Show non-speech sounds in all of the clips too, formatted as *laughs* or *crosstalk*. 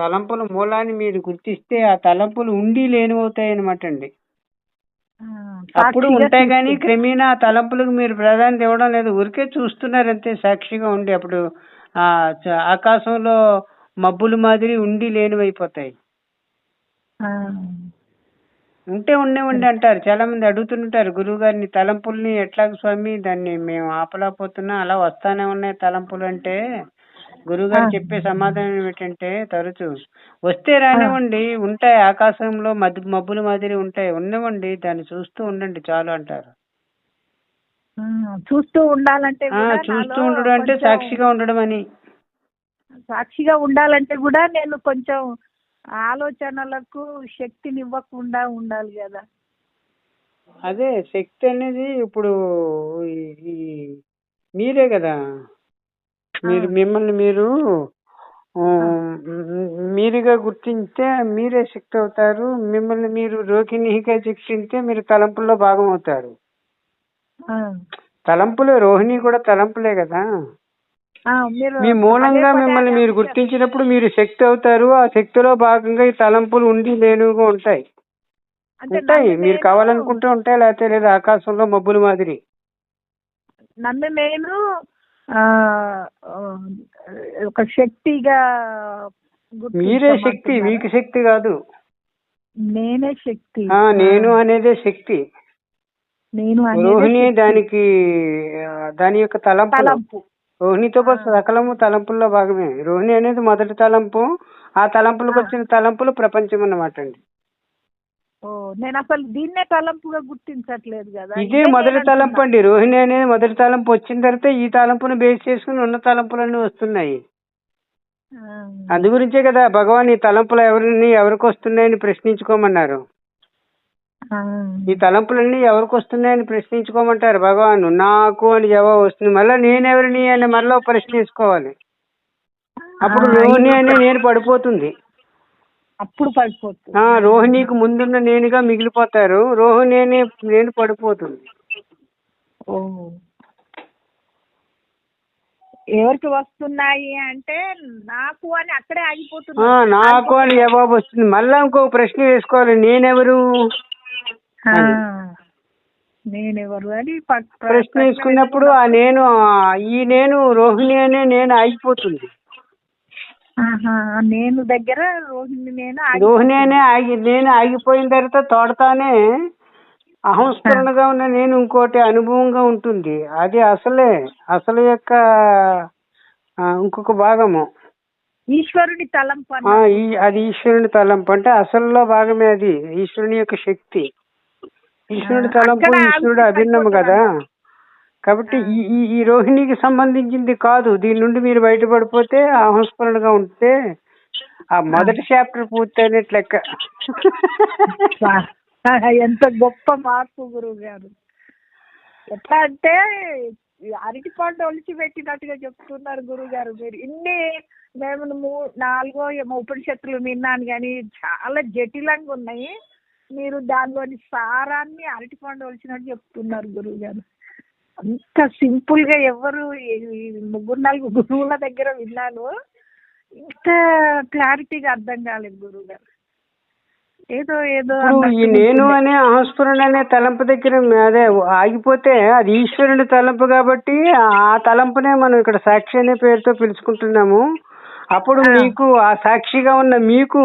తలంపుల మూలాన్ని మీరు గుర్తిస్తే ఆ తలంపులు ఉండి లేనివవుతాయి అనమాట అండి అప్పుడు ఉంటాయి కానీ. క్రమేణా ఆ తలంపులకు మీరు ప్రాధాన్యత ఇవ్వడం లేదు. ఊరికే చూస్తున్నారు అంతే సాక్షిగా ఉండి అప్పుడు ఆకాశంలో మబ్బులు మాదిరి ఉండి లేనివైపోతాయి. ఉంటే ఉండేవండి అంటారు. చాలా మంది అడుగుతుంటారు గురువు గారిని తలంపుల్ని ఎట్లా స్వామి దాన్ని మేము ఆపలేకపోతున్నా అలా వస్తానే ఉన్నాయి తలంపులు అంటే గురువు గారు ఆ. చెప్పే సమాధానం ఏమిటంటే తరచు వస్తే రానివ్వండి ఉంటాయి ఆకాశంలో మధ్య మబ్బుల మాదిరి ఉంటాయి ఉన్నవండి దాన్ని చూస్తూ ఉండండి చాలు అంటారు. చూస్తూ ఉండాలంటే చూస్తూ ఉండడం అంటే సాక్షిగా ఉండడం అని సాక్షిగా ఉండాలంటే కూడా నేను కొంచెం ఆలోచనలకు శక్తిని ఇవ్వకుండా ఉండాలి కదా. అదే శక్తి అనేది ఇప్పుడు ఈ మీరే కదా. మీరు మిమ్మల్ని మీరు మీరుగా గుర్తింటే మీరే శక్తి అవుతారు. మిమ్మల్ని మీరు రోహిణిగా శిక్షింటే మీరు తలంపుల్లో భాగం అవుతారు. తలంపులే రోహిణి కూడా తలంపులే కదా. మీ మూలంగా మిమ్మల్ని మీరు గుర్తించినప్పుడు మీరు శక్తి అవుతారు. ఆ శక్తిలో భాగంగా ఈ తలంపులు ఉండి లేనుగా ఉంటాయి. ఉంటాయి. మీరు కావాలనుకుంటే ఉంటాయి లేకపోతే లేదు ఆకాశంలో మబ్బుల మాదిరి. నన్ను నేను ఒక శక్తిగా మీరే శక్తి? మీకు శక్తి కాదు నేనే శక్తి ఆ నేను అనేదే శక్తి నేను రోహిణి. దానికి దాని యొక్క తలంపు తలంపు రోహిణితో పాటు సకలము తలంపుల్లో భాగమే రోహిణి అనేది మొదటి తలంపు ఆ తలంపులకు. వచ్చిన తలంపులు ప్రపంచం అన్నమాట అండి ఓ నేను అసలు దీన్నే తలంపుగా గుర్తించట్లేదు కదా. ఇదే మొదటి తలంపు. అండి రోహిణి అనేది మొదటి తలంపు వచ్చిన తర్వాత ఈ తలంపును బేస్ చేసుకుని ఉన్న తలంపులన్నీ వస్తున్నాయి. అందు గురించే కదా భగవాన్ ఈ తలంపులు ఎవరిని ఎవరికి వస్తున్నాయని ప్రశ్నించుకోమన్నారు. ఈ తలంపులన్నీ ఎవరికి వస్తున్నాయని ప్రశ్నించుకోమంటారు భగవాన్? నాకు అని జవాబు వస్తుంది. మళ్ళీ నేనెవరిని అని మళ్ళీ ప్రశ్నించుకోవాలి. అప్పుడు రోహిణి అని నేను పడిపోతుంది. అప్పుడు పడిపోతుంది. రోహిణికి ముందున్న నేనుగా మిగిలిపోతారు. రోహిణి నేను పడిపోతుంది. ఎవరికి వస్తున్నాయి అంటే నాకు అని అక్కడే ఆ ఆగిపోతున్నా నాకు అని జవాబు వస్తుంది. మళ్ళా ఇంకో ప్రశ్న వేసుకోవాలి. నేనెవరు? నేనెవరు అని ప్రశ్న వేసుకున్నప్పుడు ఆ నేను ఈ నేను రోహిణి అనే నేను ఆగిపోతుంది. నేను దగ్గర రోహిణి నేను ఆగి- రోహిణి ఆగి నేను ఆగిపోయిన తర్వాత తోడతానే అహంస్ఫురణగా ఉన్న నేను ఇంకోటి అనుభవంగా ఉంటుంది. అది అసలే అసలు యొక్క ఇంకొక భాగము. ఈశ్వరుడి తలంపు అది ఈశ్వరుని తలంపు అంటే అసలులో భాగమే అది ఈశ్వరుని యొక్క శక్తి. ఈశ్వరుడి తలంపు ఈశ్వరుడు అభిన్నము కదా. కాబట్టి ఈ ఈ ఈ రోహిణికి సంబంధించింది కాదు. దీని నుండి మీరు బయటపడిపోతే అహంస్ఫురణగా ఉంటే ఆ మొదటి చాప్టర్ పూర్తయినట్లు లెక్క ఎంత గొప్ప మార్పు గురువు గారు ఎట్లా అంటే అరటి పండు ఒలిచి పెట్టినట్టుగా చెప్తున్నారు గురువు గారు మీరు. ఇన్ని మేము నాలుగో ఉపనిషత్తులు విన్నాను కానీ చాలా జటిలంగా ఉన్నాయి మీరు దానిలోని సారాన్ని అరటి పండు ఒలిచినట్టు చెప్తున్నారు గురువు గారు అంత సింపుల్గా ఎవరు ముగ్గురు నలుగురు గురువుల దగ్గర విన్నాను. ఇంత క్లారిటీగా అర్థం కాలేదు గురువు గారు ఏదో ఏదో ఈ నేను. అనే అహంస్ఫురణ అనే తలంపు దగ్గర అదే ఆగిపోతే అది ఈశ్వరుని తలంపు కాబట్టి ఆ తలంపునే మనం ఇక్కడ సాక్షి అనే పేరుతో పిలుచుకుంటున్నాము. అప్పుడు. మీకు ఆ సాక్షిగా ఉన్న మీకు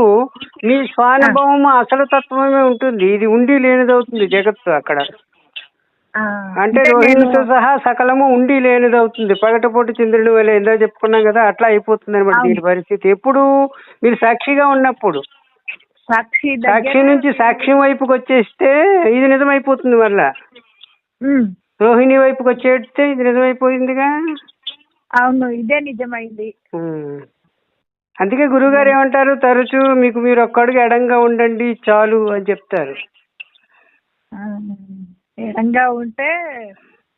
మీ స్వానుభవం అసలు తత్వమే ఉంటుంది. ఇది ఉండి లేనిదవుతుంది జగత్తు అక్కడ. అంటే రోహిణితో సహా సకలము ఉండి లేనిదవుతుంది పగటపోటు చంద్రుడి వల్ల ఎంతో చెప్పుకున్నాం కదా అట్లా అయిపోతుంది అనమాట. దీని పరిస్థితి. ఎప్పుడు మీరు సాక్షిగా ఉన్నప్పుడు సాక్షి సాక్షి నుంచి సాక్ష్యం వైపుకి వచ్చేస్తే ఇది నిజమైపోతుంది మళ్ళా. రోహిణి వైపుకి వచ్చేస్తే ఇది నిజమైపోయిందిగా? అవును ఇదే నిజమైంది. అందుకే గురువుగారు ఏమంటారు? తరచూ మీకు మీరు ఒక్కడుగు ఎడంగా ఉండండి చాలు అని చెప్తారు. ఎడంగా ఉంటే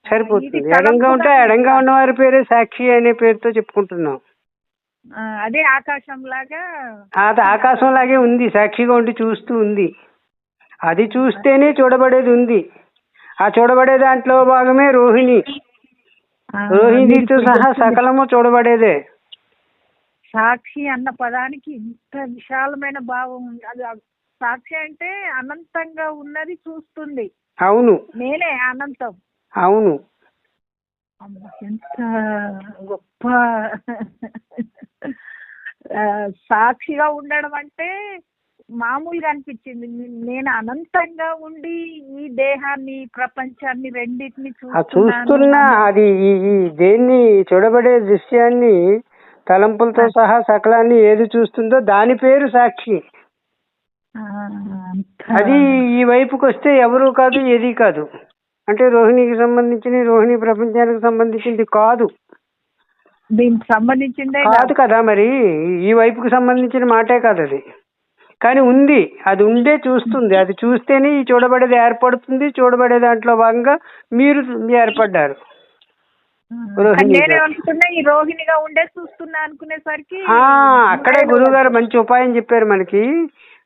సరిపోతుంది. ఎడంగా ఉంటే ఎడంగా ఉన్న వారి పేరే సాక్షి అనే పేరుతో చెప్పుకుంటున్నాం. అదే ఆకాశం లాగా అది ఆకాశం లాగే ఉంది. సాక్షిగా ఉండి చూస్తూ ఉంది. అది చూస్తేనే చూడబడేది ఉంది. ఆ చూడబడే దాంట్లో భాగమే రోహిణి. రోహిణితో సహా సకలము చూడబడేదే. సాక్షి అన్న పదానికి ఇంత విశాలమైన భావం ఉంది. అది సాక్షి అంటే అనంతంగా ఉన్నది చూస్తుంది. అవును. నేనే అనంతం. అవును. ఎంత గొప్ప. సాక్షిగా ఉండడం అంటే మామూలుగా అనిపించింది. నేను అనంతంగా ఉండి ఈ దేహాన్ని ప్రపంచాన్ని రెండింటిని చూస్తున్నా అది ఈ దేన్ని చూడబడే దృశ్యాన్ని తలంపులతో సహా సకలాన్ని ఏది చూస్తుందో దాని పేరు సాక్షి. అది ఈ వైపుకి వస్తే ఎవరు కాదు ఏది కాదు. అంటే రోహిణికి సంబంధించిన రోహిణి ప్రపంచానికి సంబంధించింది కాదు. దీనికి సంబంధించిందే కాదు. కదా మరి. ఈ వైపుకి సంబంధించిన మాటే కాదు అది. కానీ ఉంది. అది ఉండే చూస్తుంది. అది చూస్తేనే ఈ చూడబడేది ఏర్పడుతుంది. చూడబడే దాంట్లో భాగంగా మీరు ఏర్పడ్డారు. రోహిణిగా. నేనేమనుకున్నా ఈ రోహిణిగా ఉండే చూస్తున్నా అనుకునేసరికి అక్కడే గురువు గారు మంచి ఉపాయం చెప్పారు మనకి.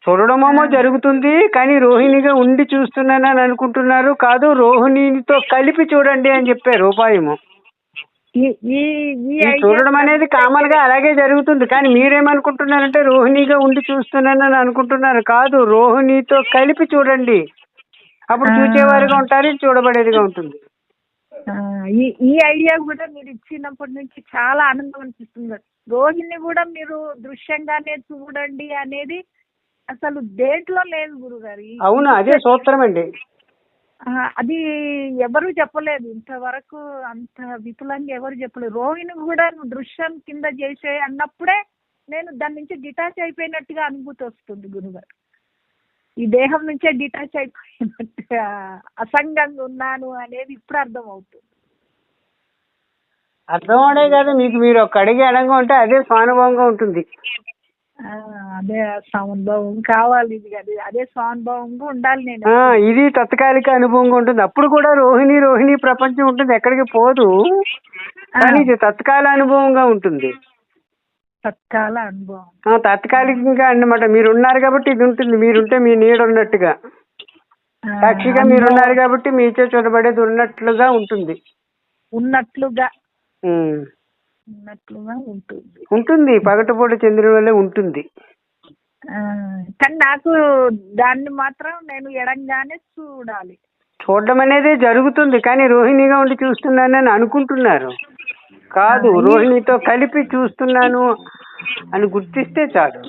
చూడడమేమో జరుగుతుంది కానీ రోహిణిగా ఉండి చూస్తున్నానని అనుకుంటున్నారు. కాదు రోహిణితో కలిపి చూడండి అని చెప్పారు ఉపాయము చూడడం అనేది కామన్గా అలాగే జరుగుతుంది కానీ మీరేమనుకుంటున్నారంటే రోహిణిగా ఉండి చూస్తున్నానని అనుకుంటున్నారు. కాదు రోహిణితో కలిపి చూడండి. అప్పుడు ఆ. చూచేవారుగా ఉంటారు చూడబడేదిగా ఉంటుంది. ఈ ఐడియా కూడా మీరు ఇచ్చినప్పటి నుంచి చాలా ఆనందం అనిపిస్తుంది. రోహిణి కూడా మీరు దృశ్యంగానే చూడండి అనేది అసలు దేంట్లో లేదు గురుగారు అవును? అదే సూత్రం అండి అది ఎవరు చెప్పలేదు. ఇంతవరకు అంత విపులంగా ఎవరు చెప్పలేదు. రోహిణి కూడా దృశ్యం కింద చేసే అన్నప్పుడే నేను దాని నుంచి డిటాచ్ అయిపోయినట్టుగా అనుభూతి వస్తుంది గురుగారు. ఈ దేహం నుంచే డిటాచ్ అయిపోయినట్టుగా అసంగంగా ఉన్నాను అనేది ఇప్పుడు అర్థం అవుతుంది అర్థం అవడే కాదు మీకు మీరు ఒక అడిగి అడంగా ఉంటే అదే స్వానుభవంగా ఉంటుంది. అదే సౌందభావం కావాలి ఇది అది అదే స్వానుభవంగా ఉండాలి నేను. ఆ ఇది తత్కాలిక అనుభవంగా ఉంటుంది. అప్పుడు కూడా రోహిణి రోహిణి ప్రపంచం ఉంటుంది. ఎక్కడికి పోదు. కానీ ఇది తత్కాల అనుభవంగా ఉంటుంది. తత్కాల అనుభవం. ఆ, తాత్కాలికంగా అన్నమాట. మీరు ఉన్నారు కాబట్టి ఇది ఉంటుంది. మీరుంటే మీ నీడ ఉన్నట్టుగా. సాక్షిగా మీరు ఉన్నారు కాబట్టి మీచే చూడబడేది ఉన్నట్లుగా ఉంటుంది. ఉన్నట్లుగా. ఉన్నట్లుగా ఉంటుంది. ఉంటుంది. పగటిపూట చంద్రుని వల్లే ఉంటుంది కానీ నాకు దాన్ని మాత్రం నేను ఎడంగానే చూడాలి. చూడడం అనేది జరుగుతుంది కానీ రోహిణిగా ఉండి చూస్తున్నానని అనుకుంటున్నారు. కాదు రోహిణితో కలిపి చూస్తున్నాను అని గుర్తిస్తే చాలు.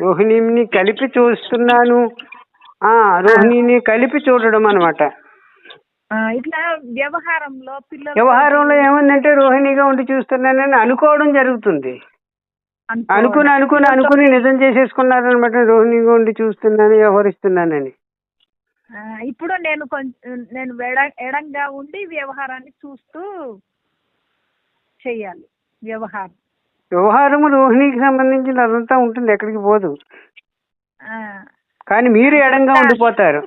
రోహిణిని కలిపి చూస్తున్నాను. ఆ రోహిణిని కలిపి చూడడం అనమాట ఇట్లా వ్యవహారంలో పిల్లలు వ్యవహారంలో ఏముందంటే రోహిణిగా ఉండి చూస్తున్నానని అనుకోవడం జరుగుతుంది. అనుకుని అనుకుని అనుకుని నిజం చేసేసుకున్నారనమాట రోహిణిగా ఉండి చూస్తున్నాను వ్యవహరిస్తున్నానని. ఇప్పుడు నేను కొంచెం నేను ఎడ ఎడంగా ఉండి వ్యవహారాన్ని చూస్తూ చెయ్యాలి. వ్యవహారం. వ్యవహారము రోహిణికి సంబంధించిన అదంతా ఉంటుంది ఎక్కడికి పోదు. కానీ మీరు ఎడంగా ఉండిపోతారు.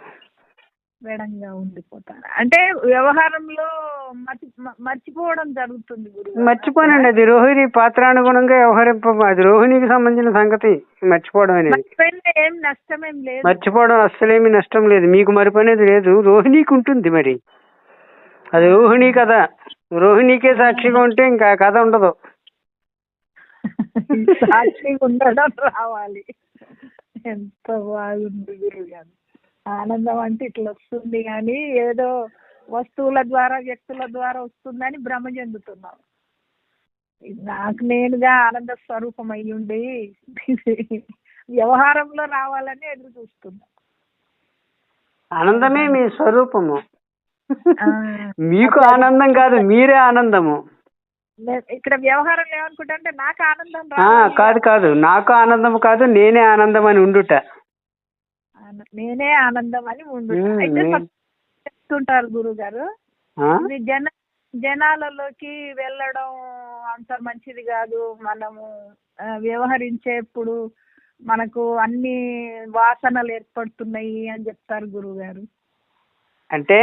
ఎడంగా ఉండిపోతాను అంటే వ్యవహారంలో మర్చి మర్చిపోవడం జరుగుతుంది గురువు మర్చిపోనండి అది రోహిణి పాత్రానుగుణంగా వ్యవహరింప అది రోహిణికి సంబంధించిన సంగతి మర్చిపోవడం అనేది. మర్చిపోయిన ఏం నష్టమేం లేదు. మర్చిపోవడం అస్సలేమి నష్టం లేదు. మీకు మరపు అనేది లేదు. రోహిణికి ఉంటుంది మరి. అది రోహిణి కథ. రోహిణికే సాక్షిగా ఉంటే ఇంకా ఆ కథ ఉండదు. *laughs* సాక్షి ఉండడం రావాలి. ఎంత బాగుంది గురువు గారు. ఆనందం అంటే ఇట్లా వస్తుంది కానీ ఏదో వస్తువుల ద్వారా వ్యక్తుల ద్వారా వస్తుందని భ్రమ చెందుతున్నాం. నాకు నేనుగా ఆనంద స్వరూపం అయి ఉండి *laughs* వ్యవహారంలో రావాలని ఎదురు చూస్తున్నా. ఆనందమే మీ స్వరూపము. *laughs* మీకు ఆనందం కాదు మీరే ఆనందము. ఇక్కడ వ్యవహారం ఏమనుకుంటా అంటే నాకు ఆనందం. కాదు కాదు. నాకు ఆనందం కాదు నేనే ఆనందం అని ఉండుట. నేనే ఆనందం అని ముందు అయితే చెప్తుంటారు గురువు గారు ఆ? ఇది జన జనాలలోకి వెళ్ళడం అంత మంచిది కాదు. మనము వ్యవహరించేప్పుడు మనకు అన్ని వాసనలు ఏర్పడుతున్నాయి అని చెప్తారు గురువు గారు అంటే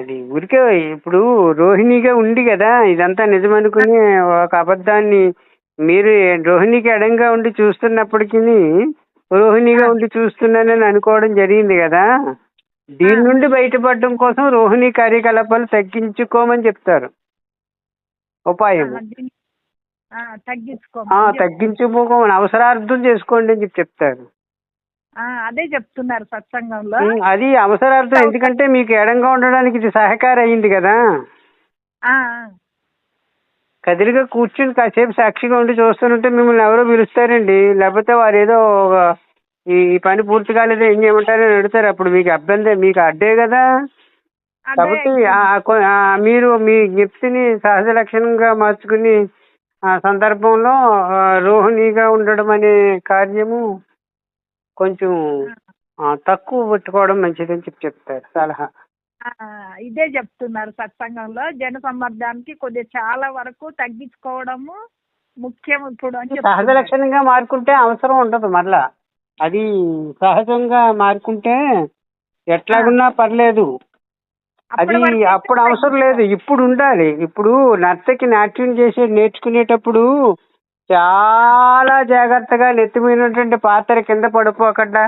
ఇది ఊరికే ఇప్పుడు రోహిణిగా ఉంది కదా ఇదంతా నిజమనుకుని ఒక అబద్ధాన్ని మీరు రోహిణికి ఎడంగా ఉండి చూస్తున్నప్పటికీ రోహిణిగా ఉండి చూస్తున్నానని అనుకోవడం జరిగింది కదా? దీని నుండి బయటపడడం కోసం రోహిణి కార్యకలాపాలు తగ్గించుకోమని చెప్తారు. ఉపాయం. తగ్గించుకో తగ్గించుకోమని అవసరార్థం చేసుకోండి అని చెప్పి చెప్తారు. అదే చెప్తున్నారు సత్సంగంలో. అది అవసరార్థం. ఎందుకంటే మీకు ఎడంగా ఉండడానికి ఇది సహకారం అయింది కదా కదిలిగా కూర్చుని కాసేపు సాక్షిగా ఉండి చూస్తుంటే మిమ్మల్ని ఎవరో పిలుస్తారండి. లేకపోతే వారు ఏదో ఒక- ఈ పని పూర్తి కాలేదు ఏం చేయమంటారని అడుగుతారు. అప్పుడు మీకు అభ్యంతరం మీకు అడ్డే కదా. కాబట్టి మీరు మీ గిఫ్ట్ని సహజ లక్షణంగా మార్చుకుని ఆ సందర్భంలో రోహిణిగా ఉండడం అనే కార్యము కొంచెం తక్కువ పెట్టుకోవడం మంచిదని చెప్పి చెప్తారు. సలహా. ఇదే చెప్తున్నారు సత్సంగంలో. జన సంవర్ధానికి కొద్దిగా చాలా వరకు తగ్గించుకోవడము ముఖ్యం ఇప్పుడు అని సహజ. లక్షణంగా మారుకుంటే అవసరం ఉండదు మరలా. అది సహజంగా మారుకుంటే ఎట్లాగున్నా పర్లేదు. అది అప్పుడు అవసరం లేదు. ఇప్పుడు ఉండాలి. ఇప్పుడు నర్తకి నాట్యం చేసే నేర్చుకునేటప్పుడు చాలా జాగ్రత్తగా నెత్తిమైనటువంటి పాత్ర కింద పడిపోకుండా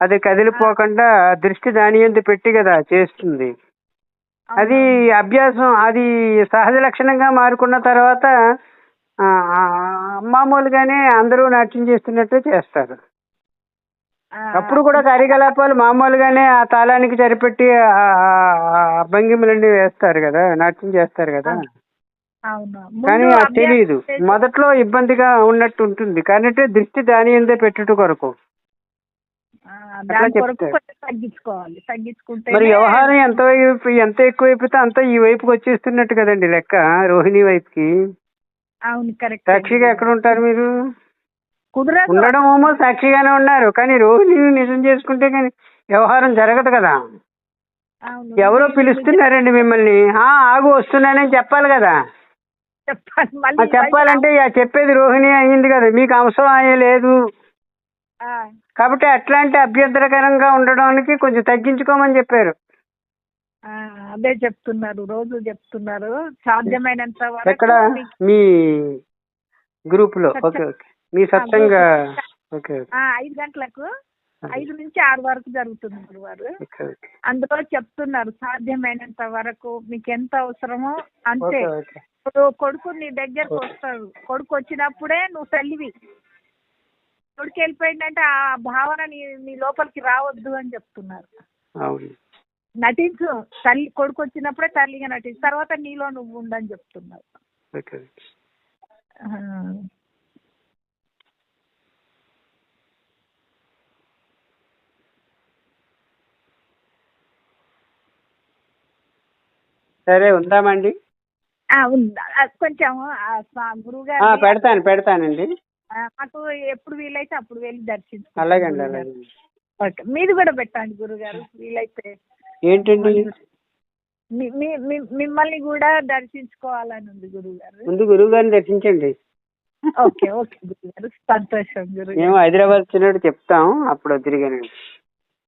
అది కదిలిపోకుండా దృష్టి దాని ఎందు పెట్టి కదా చేస్తుంది. అది అభ్యాసం అది సహజ లక్షణంగా మారుకున్న తర్వాత మామూలుగానే అందరూ నాట్యం చేస్తున్నట్టు చేస్తారు. అప్పుడు కూడా కార్యకలాపాలు మామూలుగానే ఆ తాళానికి సరిపెట్టి భంగిమలన్నీ వేస్తారు కదా నాట్యం చేస్తారు కదా. కానీ అది తెలియదు మొదట్లో ఇబ్బందిగా ఉన్నట్టు ఉంటుంది. కానీ అంటే దృష్టి దాని ఎందే పెట్టుట కొరకు. దాని అట్లా కొరకు చెప్తారు. కొంచెం తగ్గించుకోవాలి. తగ్గించుకుంటే మరి వ్యవహారం ఎంత వైపు ఎంత ఎక్కువైపోతే అంత ఈ వైపుకి వచ్చేస్తున్నట్టు కదండి లెక్క రోహిణి వైపుకి. అవును కరెక్ట్. సాక్షిగా ఎక్కడ ఉంటారు మీరు? కుదరదు. ఉండడం ఏమో సాక్షిగానే ఉన్నారు కానీ రోహిణిని నిజం చేసుకుంటే కానీ వ్యవహారం జరగదు కదా. అవును ఎవరో పిలుస్తున్నారండి మిమ్మల్ని. ఆ ఆగు వస్తున్నానని చెప్పాలి కదా. చెప్పాలి ఆ మళ్ళీ చెప్పాలంటే ఆ చెప్పేది రోహిణి అయ్యింది కదా మీకు అవసరం అయ్యే లేదు కాబట్టి అట్లాంటి అభ్యంతరకరంగా ఉండడానికి కొంచెం తగ్గించుకోమని చెప్పారు. ఆ, అదే చెప్తున్నారు రోజు చెప్తున్నారు. సాధ్యమైనంత ఎక్కడ? వరకు మీకు- మీ గ్రూప్లో ఓకే ఓకే. మీ సత్సంగ ఓకే ఐదు గంటలకు ఐదు నుంచి ఆరు వరకు జరుగుతుంది గురువారు. Okay okay. అందులో చెప్తున్నారు సాధ్యమైనంత వరకు మీకు ఎంత అవసరమో అంతే. ఇప్పుడు కొడుకు నీ దగ్గరకు వస్తాడు. కొడుకు వచ్చినప్పుడే నువ్వు తల్లివి. కొడుకు వెళ్ళిపోయిందంటే ఆ భావన నీ నీ లోపలికి రావద్దు అని చెప్తున్నారు. నటించు. తల్లి కొడుకు వచ్చినప్పుడే తల్లిగా నటించు. తర్వాత నీలో నువ్వు ఉండని చెప్తున్నారు. సరే ఉందామండి? కొంచెం ఆ, సా- గురువు ఆ, గారు పెడతాను పెడతానండి. మాకు ఎప్పుడు వీలైతే అప్పుడు వెళ్ళి దర్శించుకుంటాం అలాగండి. అలాగే ఓకే. మీది కూడా పెట్టండి గురుగారు వీలైతే. ఏంటండి? మిమ్మల్ని కూడా దర్శించుకోవాలని ఉంది గురువు గారు ముందు గురువు గారిని దర్శించండి. ఓకే ఓకే గురువు గారు సంతోషం గురువు మేము హైదరాబాద్ వచ్చినట్టు చెప్తాం అప్పుడు తిరిగానండి.